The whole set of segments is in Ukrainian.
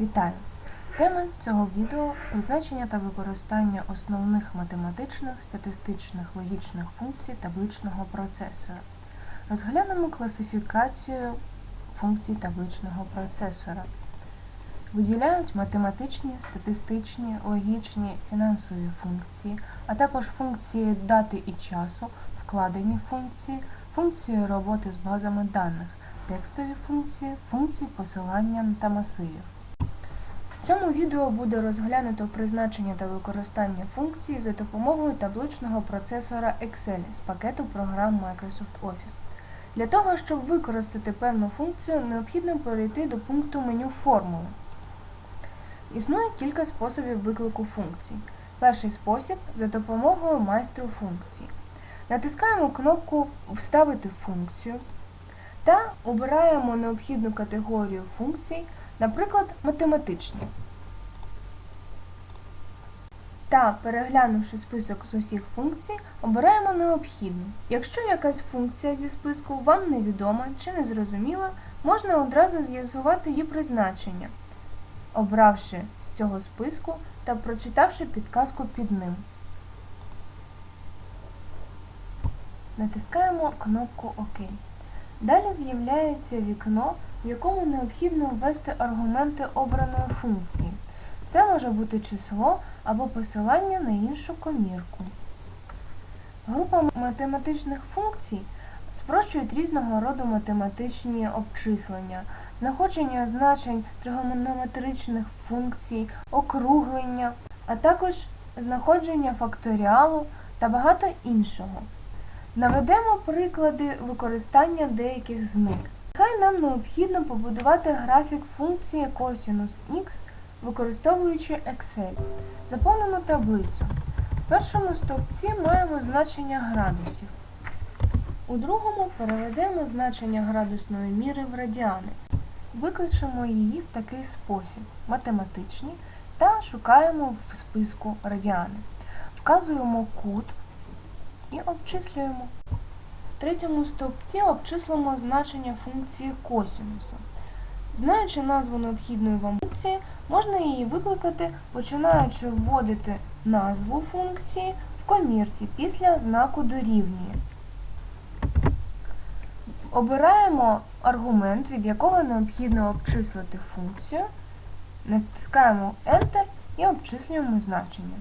Вітаю! Тема цього відео призначення та використання основних математичних, статистичних, логічних функцій табличного процесора. Розглянемо класифікацію функцій табличного процесора. Виділяють математичні, статистичні, логічні, фінансові функції, а також функції дати і часу, вкладені функції, функції роботи з базами даних, текстові функції, функції посилання та масивів. В цьому відео буде розглянуто призначення та використання функцій за допомогою табличного процесора Excel з пакету програм Microsoft Office. Для того, щоб використати певну функцію, необхідно перейти до пункту меню Формули. Існує кілька способів виклику функцій. Перший спосіб за допомогою майстру функції. Натискаємо кнопку Вставити функцію та обираємо необхідну категорію функцій, наприклад, математичні. Та, переглянувши список з усіх функцій, обираємо необхідну. Якщо якась функція зі списку вам невідома чи незрозуміла, можна одразу з'ясувати її призначення, обравши з цього списку та прочитавши підказку під ним. Натискаємо кнопку ОК. Далі з'являється вікно, в якому необхідно ввести аргументи обраної функції. Це може бути число або посилання на іншу комірку. Група математичних функцій спрощують різного роду математичні обчислення, знаходження значень тригонометричних функцій, округлення, а також знаходження факторіалу та багато іншого. Наведемо приклади використання деяких з них. Хай нам необхідно побудувати графік функції косінус х, використовуючи Excel. Заповнимо таблицю. В першому стовпці маємо значення градусів. У другому переведемо значення градусної міри в радіани. Викличемо її в такий спосіб математичні та шукаємо в списку радіани. Вказуємо кут і обчислюємо. В третьому стовпці обчислимо значення функції косінуса. Знаючи назву необхідної вам функції, можна її викликати, починаючи вводити назву функції в комірці після знаку дорівнює. Обираємо аргумент, від якого необхідно обчислити функцію, натискаємо Enter і обчислюємо значення.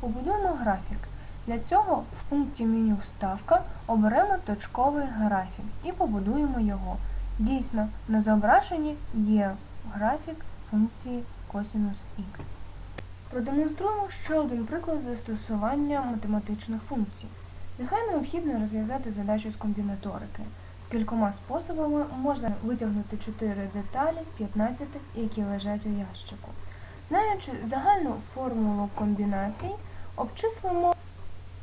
Побудуємо графік. Для цього в пункті меню Вставка оберемо точковий графік і побудуємо його. Дійсно, на зображенні є графік функції косінус х. Продемонструємо ще один приклад застосування математичних функцій. Нехай необхідно розв'язати задачу з комбінаторики. З кількома способами можна витягнути 4 деталі з 15, які лежать у ящику. Знаючи загальну формулу комбінацій, обчислимо,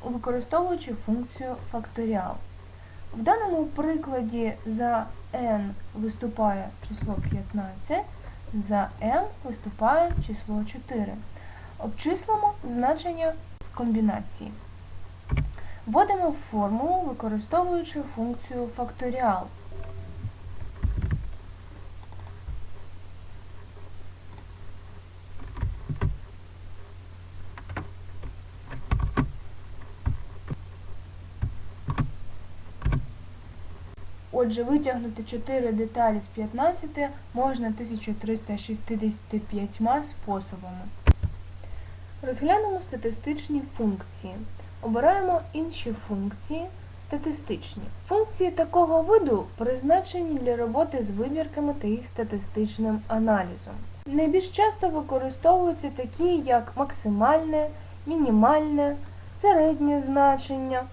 використовуючи функцію факторіал. В даному прикладі за n виступає число 15, за m виступає число 4. Обчислимо значення з комбінації. Вводимо формулу, використовуючи функцію факторіал. Отже, витягнути 4 деталі з 15 можна 1365 способами. Розглянемо статистичні функції. Обираємо інші функції статистичні. Функції такого виду призначені для роботи з вибірками та їх статистичним аналізом. Найбільш часто використовуються такі, як максимальне, мінімальне, середнє значення.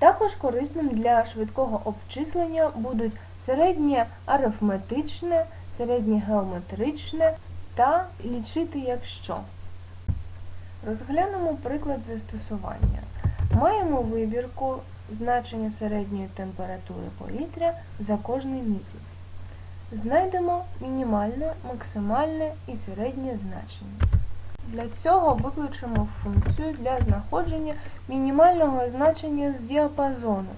Також корисним для швидкого обчислення будуть середнє арифметичне, середнє геометричне та лічити якщо. Розглянемо приклад застосування. Маємо вибірку значення середньої температури повітря за кожний місяць. Знайдемо мінімальне, максимальне і середнє значення. Для цього викличемо функцію для знаходження мінімального значення з діапазону.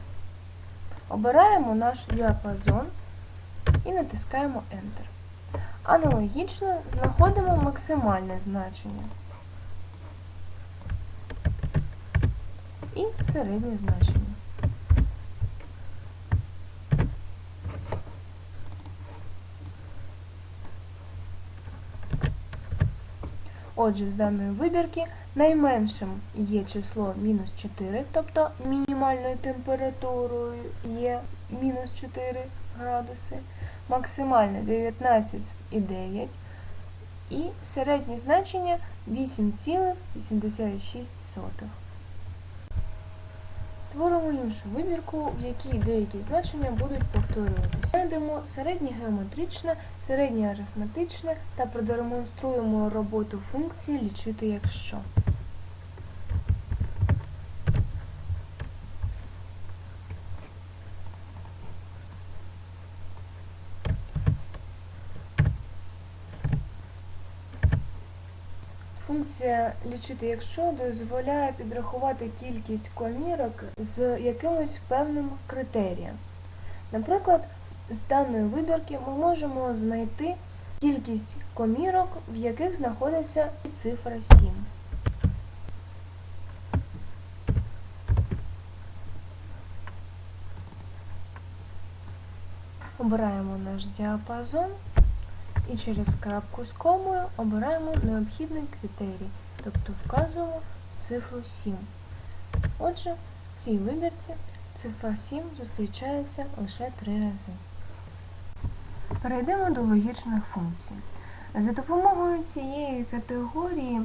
Обираємо наш діапазон і натискаємо Enter. Аналогічно знаходимо максимальне значення і середнє значення. Отже, з даної вибірки найменшим є число мінус 4, тобто мінімальною температурою є мінус 4 градуси, максимальне 19,9 і середнє значення 8,86. Створимо іншу вибірку, в якій деякі значення будуть повторюватися. Знайдемо середнє геометричне, середнє арифметичне та продемонструємо роботу функції лічити якщо. Функція лічити якщо дозволяє підрахувати кількість комірок з якимось певним критерієм. Наприклад, з даної вибірки ми можемо знайти кількість комірок, в яких знаходиться цифра 7. Обираємо наш діапазон і через крапку з комою обираємо необхідний критерій, тобто вказуємо цифру 7. Отже, в цій вибірці цифра 7 зустрічається лише 3 рази. Перейдемо до логічних функцій. За допомогою цієї категорії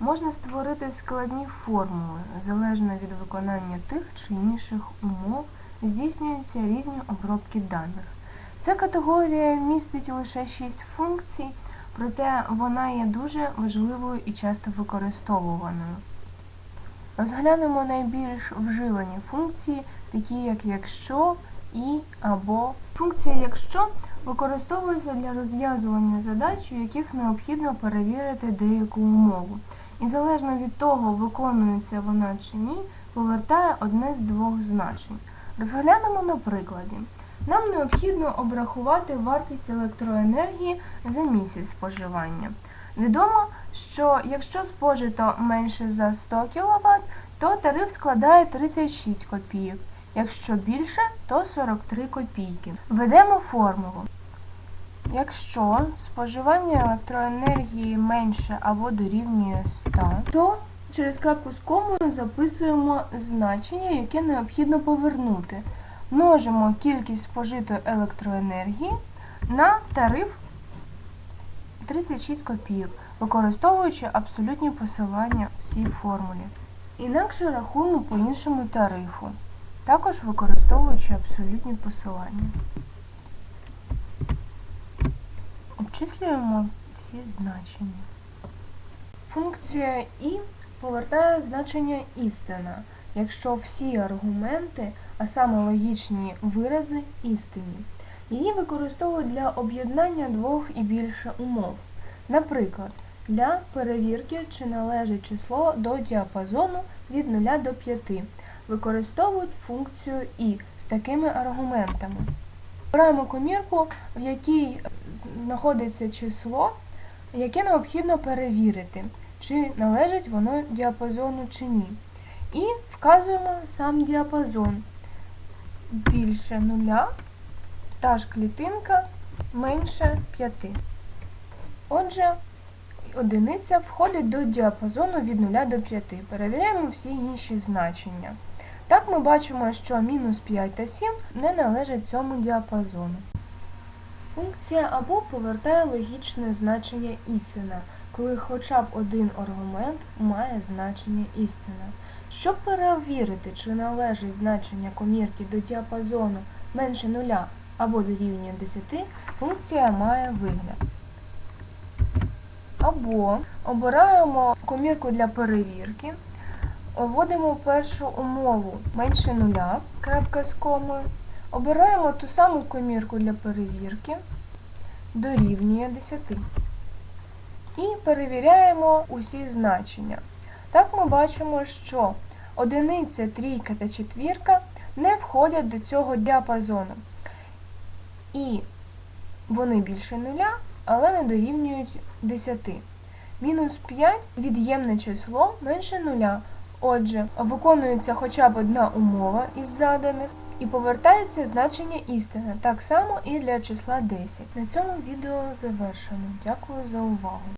можна створити складні формули, залежно від виконання тих чи інших умов, здійснюються різні обробки даних. Ця категорія містить лише 6 функцій, проте вона є дуже важливою і часто використовуваною. Розглянемо найбільш вживані функції, такі як якщо, і або. Функція якщо використовується для розв'язування задач, у яких необхідно перевірити деяку умову. І залежно від того, виконується вона чи ні, повертає одне з двох значень. Розглянемо на прикладі. Нам необхідно обрахувати вартість електроенергії за місяць споживання. Відомо, що якщо спожито менше за 100 кВт, то тариф складає 36 копійок. Якщо більше, то 43 копійки. Введемо формулу. Якщо споживання електроенергії менше або дорівнює 100, то через крапку з комою записуємо значення, яке необхідно повернути. Множимо кількість спожитої електроенергії на тариф 36 копійок, використовуючи абсолютні посилання в цій формулі. Інакше рахуємо по іншому тарифу, також використовуючи абсолютні посилання. Обчислюємо всі значення. Функція і повертає значення істина, якщо всі аргументи, а саме логічні вирази, істинні. Її використовують для об'єднання двох і більше умов. Наприклад, для перевірки, чи належить число до діапазону від 0 до 5. Використовують функцію і з такими аргументами. Обираємо комірку, в якій знаходиться число, яке необхідно перевірити, чи належить воно діапазону чи ні. І вказуємо сам діапазон більше нуля, та ж клітинка менше 5. Отже, одиниця входить до діапазону від 0 до 5. Перевіряємо всі інші значення. Так ми бачимо, що мінус 5 та 7 не належать цьому діапазону. Функція або повертає логічне значення істина, коли хоча б один аргумент має значення істина. Щоб перевірити, чи належить значення комірки до діапазону менше 0 або дорівнює 10, функція має вигляд. Або обираємо комірку для перевірки, вводимо першу умову менше 0, крапка з комою, обираємо ту саму комірку для перевірки, дорівнює 10. І перевіряємо усі значення. Так ми бачимо, що одиниця, трійка та четвірка не входять до цього діапазону. І Вони більше нуля, але не дорівнюють 10. Мінус 5 від'ємне число менше нуля. Отже, виконується хоча б одна умова із заданих і повертається значення істини. Так само і для числа 10. На цьому відео завершено. Дякую за увагу.